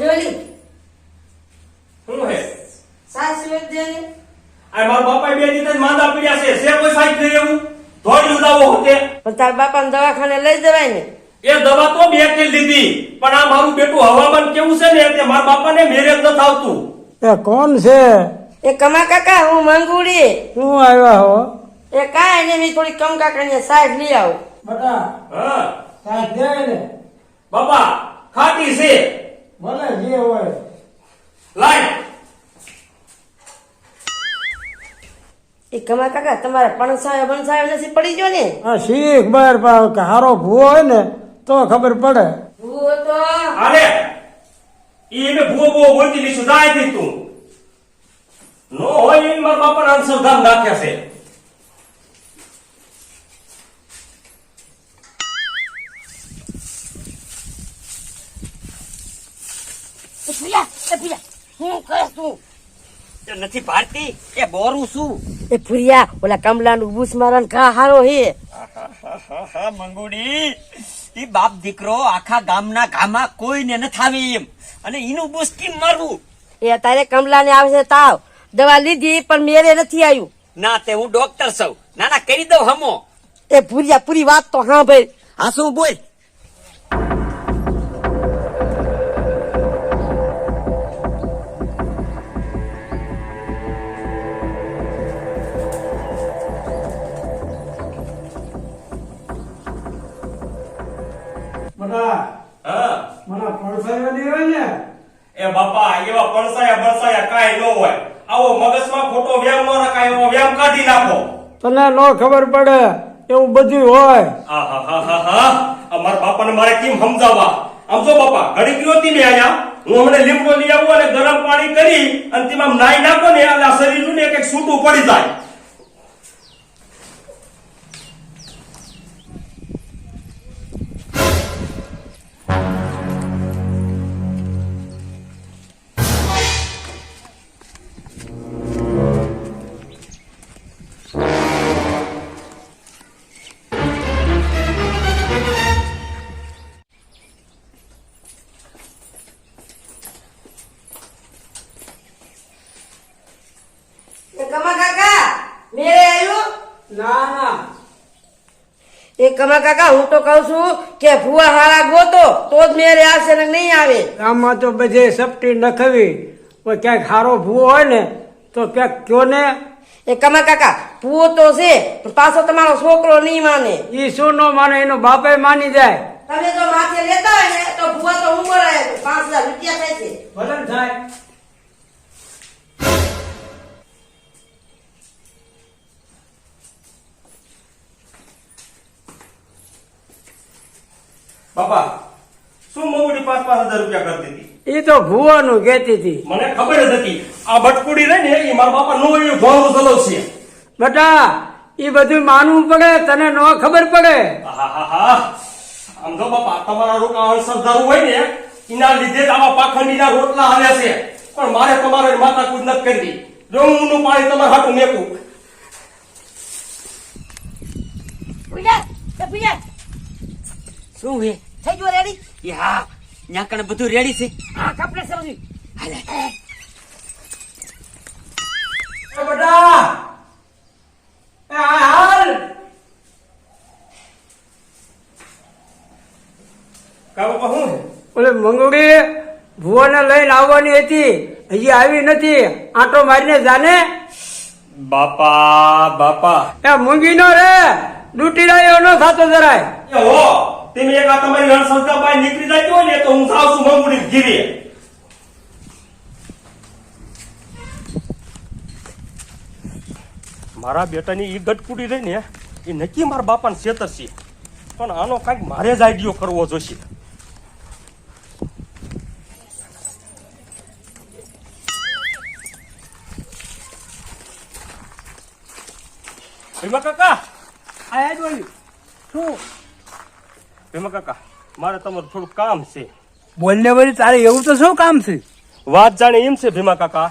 જોલી શું હે? સાસુ એક દેની આ મારા બાપા બે દિવસ માંદા પડ્યા છે. સે કોઈ સાઈડ નહીં એવું ધોઈ ઉદાવો હોતે. પણ તાર બાપાને દવાખાને લઈ જવાય ને. એ દવા તો બે કે લીધી પણ આ મારું બેટું હવામાન કેવું છે ને તે મારા બાપાને મેરેજ ન થાવતું એ કોણ છે? એ કમા કાકા હું મંગુડી. હું આવ્યા હો? એ કાંઈ ને મેં થોડી કમ કાકાની સાઈડ લઈ આવું. બટા હા. સાહેબ દે ને બાપા ખાટી છે. ભલે જે હોય. લાઈ એ કમા કાકા તમારે પણસાયો બણસાયો નથી પડી ગયો ને? આ શીખ બાર પાવ હારો ભૂવો હોય ને તો ખબર પડે. ભૂવો તો. મે ભૂવો ભૂવો બોલતી લીશું જાય તું. નો હોય મારા બાપાના અંશધામ નાખ્યા છે. એ પ્રિયા એ હું કરે તું નથી ભારતી એ બોરું શું એ ફુરિયા ઓલા કમલાનું બૂસ મારન કા હારો હે. મંગુડી. ઈ બાપ દીકરો આખા ગામના ગામમાં કોઈને ન થાવી એમ. અને ઈનું બુસ કેમ મારવું? એ અત્યારે કમલાને આવે છે તાવ દવા લીધી પણ મેરે નથી આવ્યું ના તે હું ડોક્ટર છું. ના ના કરી દઉં હમો. એ પૂરિયા પૂરી વાત તો હા ભાઈ હા શું બોલ? બળસાયા કાંઈ ન હોય. આવો મગજમાં ખોટો વ્યામ ન રખાય એવો વ્યામ કાઢી નાખો. તને નો ખબર પડે એવું બધું હોય. આહાહાહાહા. આ મારા બાપાને મારે કેમ સમજાવવા? આમ જો બાપા ઘડી ગયો હતી ને અહીંયા હું હમણાં લીમડો લઈ આવું અને ગરમ પાણી કરી અને તેમાં નાઈ નાખો ને એટલે આ શરીરનું ને કંઈક છૂટું પડી જાય. કમા કાકા? મેરે આવ્યું ના ના. એ કમા કાકા હું તો કઉ છું કે ફુવા હારા ગોતો તો જ મેરે આવશે ને નહીં આવે. ગામમાં તો બધે સપટી નખવી. ક્યાંક હારો ભૂવો હોય ને તો ક્યાંક કયો ને? એ કમા કાકા ફુવો તો છે પણ પાછો તમારો છોકરો નહીં માને. ઈ શું નો માને એનો બાપે માની જાય. તમે જો માથે લેતા હોય ને તો ફુવા તો હું આવે પાંચ હજાર રૂપિયા થાય છે. ભલે થાય. બાપા શું મગુડી પાંચ પાંચ હજાર રૂપિયા કરતી હતી? એ તો ભૂવાનું કહેતી હતી. મને ખબર જ હતી. આ બટકુડી રહી ને એ મારા બાપા નો એવું ઘોડું ચલાવશે બેટા એ બધું માનવું પડે તને નો ખબર પડે. આમ તો બાપા તમારા રોકાણ સરદારું હોય ને એના લીધે જ આવા પાખંડીના રોટલા હાલ્યા છે. પણ મારે તમારે માતા કુદ નથી કરવી. નું પાણી તમારે હાટું મેકું. એ શું હે? થઈ ગયો રેડી એ હા ન્યાકણે બધું રેડી છે. હા કપડે સમજી હાલે. એ એ હાલ! કા બાપા ઓલે મંગુડી ભુવાને લઈને આવવાની હતી. હજી આવી નથી. આંટો મારીને જાને. બાપા બાપા. એ મૂંગી નો રે. ડૂટી રહ્યો નો થતો જરાય. એ હો તમે એક આ તમારી રણસંસ્થા બહાર નીકળી જાય હોય ને, તો હું જાઉં છું મંગુડી ગીરી મારા બેટાની ઈ ગટકુડી રહી ને, એ નક્કી મારા બાપાને છેતરશે પણ આનો કાંઈક મારે જ આઈડિયો કરવો ભીમા કાકા! આયા જ શું? ભીમા કાકા મારે તમારું થોડું કામ છે. બોલને વળી તારે એવું તો શું કામ છે? વાત જાણે એમ છે ભીમા કાકા.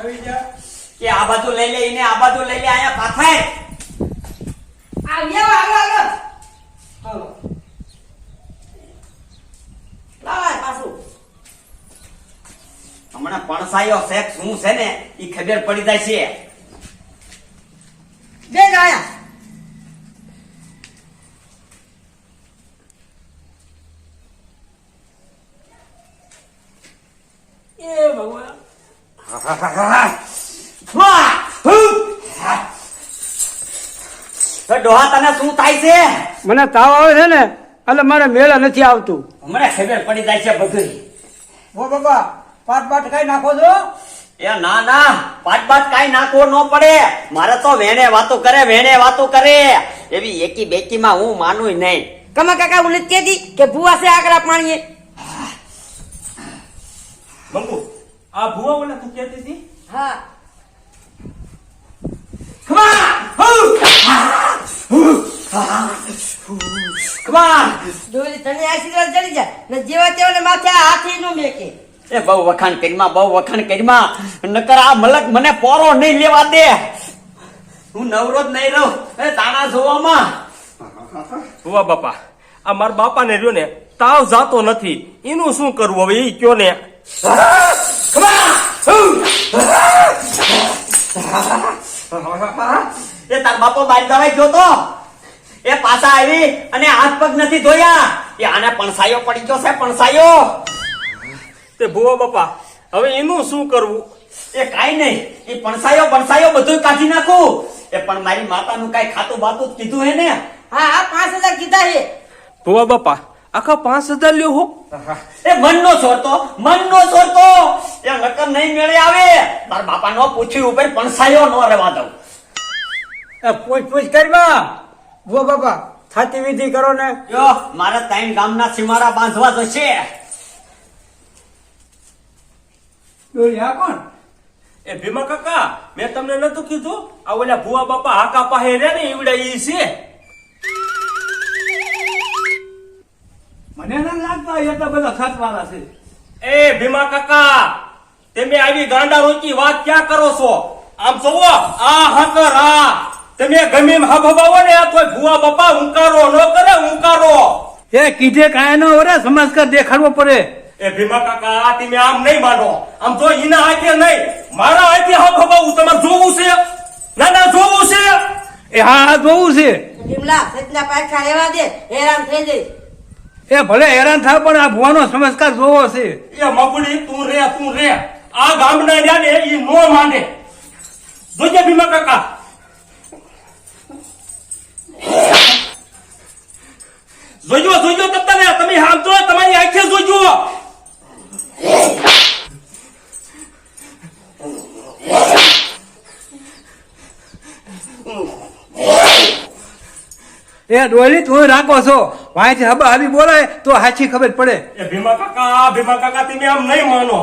આવી જા કે આ બાજુ લઈ લે એને આ બાજુ લઈ લે આયા પાથાય હમણાં પણસાયો શેક શું છે ને એ ખબર પડી જાય છે. બે આયા. એ ભગવાન. વાહ! હું! તો ડોહા તને શું થાય છે? મને તાવ આવે છે ને એટલે મારે મેળા નથી આવતું. હમણાં ખબર પડી જાય છે બધું ઓ બાબા પાટ પાટ કઈ નાખો છો? એ ના ના પાટ પાટ કાઈ નાખવો ન પડે. મારે તો વેણે વાતો કરે વેણે વાતો કરે. એવી એકી બેકી માં હું માનું નહીં. કમા કાકા હું નથી કહેતી કે ભૂવા છે આગળ પાણીએ? મંગુ આ ભૂવા ઓલા તું કહેતી હતી? હા. ખમા ડોલી તને આશીર્વાદ ચડી જાય. ને જેવા તેવાને માથે આ હાથી નું મેકે. એ બહુ વખાણ કરીમાં બહુ વખાણ કરીમાં નકર આ મલક મને પોરો નહીં લેવા દે. હું નવરો જ નહીં રહું. એ તાણા જોવામાં. ભુવા બાપા આ મારા બાપાને રહ્યો ને તાવ જાતો નથી. એનું શું કરવું હવે? એ કયો ને? એ તાર બાપો બાઈ દવાઈ ગયો તો? એ પાછા આવી અને હાથ પગ નથી ધોયા. એ આને પણસાયો પડી ગયો છે પણસાયો. તે ભુવા બાપા હવે એનું શું કરવું? એ કાઈ નહીં. એ પણસાયો પણસાયો બધું કાઢી નાખું. એ પણ મારી માતાનું કાઈ ખાતું બાતું જ કીધું હે ને? હા હા પાંચ હજાર કીધા છે ભુવા બાપા આખા પાંચ હજાર લ્યો હો. એ મનનો છોડતો મન નો છોડતો એ નકર નહીં મેળે આવે. મારા બાપા નો પૂછ્યું ઉપર પણસાયો નો રહેવા દઉં. એ પૂછ પૂછ કરવા ભુવા બાપા થાતી વિધિ કરો ને. યો મારે ત્રણ ગામના સીમાડા બાંધવા જશે. ડોલી કોણ? એ ભીમા કાકા મેં તમને નતું કીધું? આ ઓલા ભુવા બાપા હાકા પાહે રે ને ઈવડા ઈ છે. મને ના લાગતા એટલા બધા ખર્ચવાળા છે. એ ભીમા કાકા તમે આવી ગાંડા રોકી વાત ક્યાં કરો છો? આમ જોવો આ હકર આ તમે ગમે એમ ને આ તોય ભુવા બાપા ઉંકારો ન કરે ઉંકારો એ કીધે કાંઈ ન વરે કર દેખાડવો પડે. એ ભીમા કાકા આ તમે આમ નહીં માનો. આમ જો ઈના હાથે નહીં મારા હાથે હું તમારે જોવું છે? ના ના જોવું છે? એ હા હા જોવું છે. ભીમલા સજના પાછા રહેવા દે હેરાન થઈ જઈશ. એ ભલે હેરાન થાય પણ આ ભુવાનો સંસ્કાર જોવો છે. એ મગુડી તું રે તું રે. આ ગામના જાને ને ઈ નો માને. જોજે ભીમા કાકા. જોજો જોજો તો તમે તમે હાલ જો તમારી આંખે જોજો એ ડોલી, તું રાખો છો. વાંચી હબા હબી બોલાય, તો હાચી ખબર પડે. એ ભીમા કાકા ભીમા કાકા, તમે આમ નહીં માનો.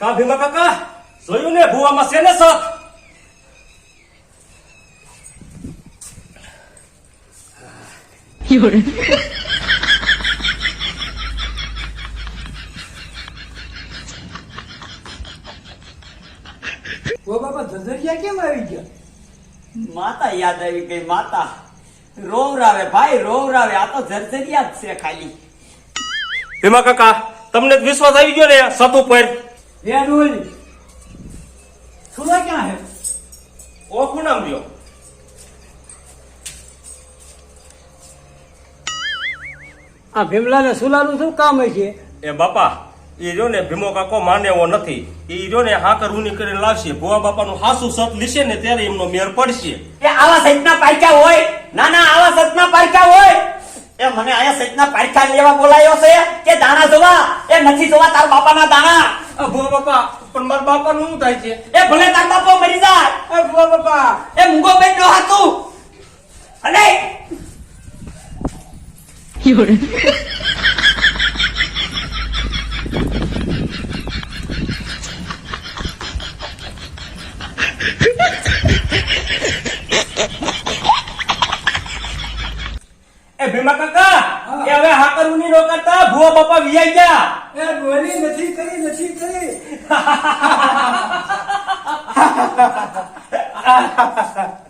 કા ભીમા કાકા જોયું ને ભુવામાં છે ને સત ઓ બાબા ધધરિયા કેમ આવી ગયા? માતા યાદ આવી ગઈ માતા. રોવરાવે ભાઈ રોવરાવે. આ તો જર્જરિયા જ છે ખાલી. ભીમા કાકા તમને જ વિશ્વાસ આવી ગયો ને સતુ પર? એ ડોલી સુલા ક્યાં હે? ઓખું નામ લ્યો? આ ભીમલા ને સુલાનું શું કામ છે એ બાપા એ જો ને ભીમો કાકો માને એવો નથી. એ જો ને હાકર ઉની કરીને લાવશે. ભુવા બાપાનું હાસુ સત લીશે ને ત્યારે એમનો મેર પડશે. એ આવા સજના પારકા હોય? ના ના આવા સજના પારકા હોય? એ મને આયા સજના પારકા લેવા બોલાયો છે કે દાણા જોવા? એ નથી જોવા તાર બાપાના દાણા. ભુવા બાપા પણ મારા બાપાનું શું થાય છે? એ ભલે તાર બાપો મરી જાય. એ ભુવા બાપા. એ મૂંગો બેન નો હતું અને એ ભીમા કાકા એ હવે હા કરવું નહીં રોકાતા ભુવા બાપા વિયાઈ ગયા. એ બોલી નથી કરી નથી કરી.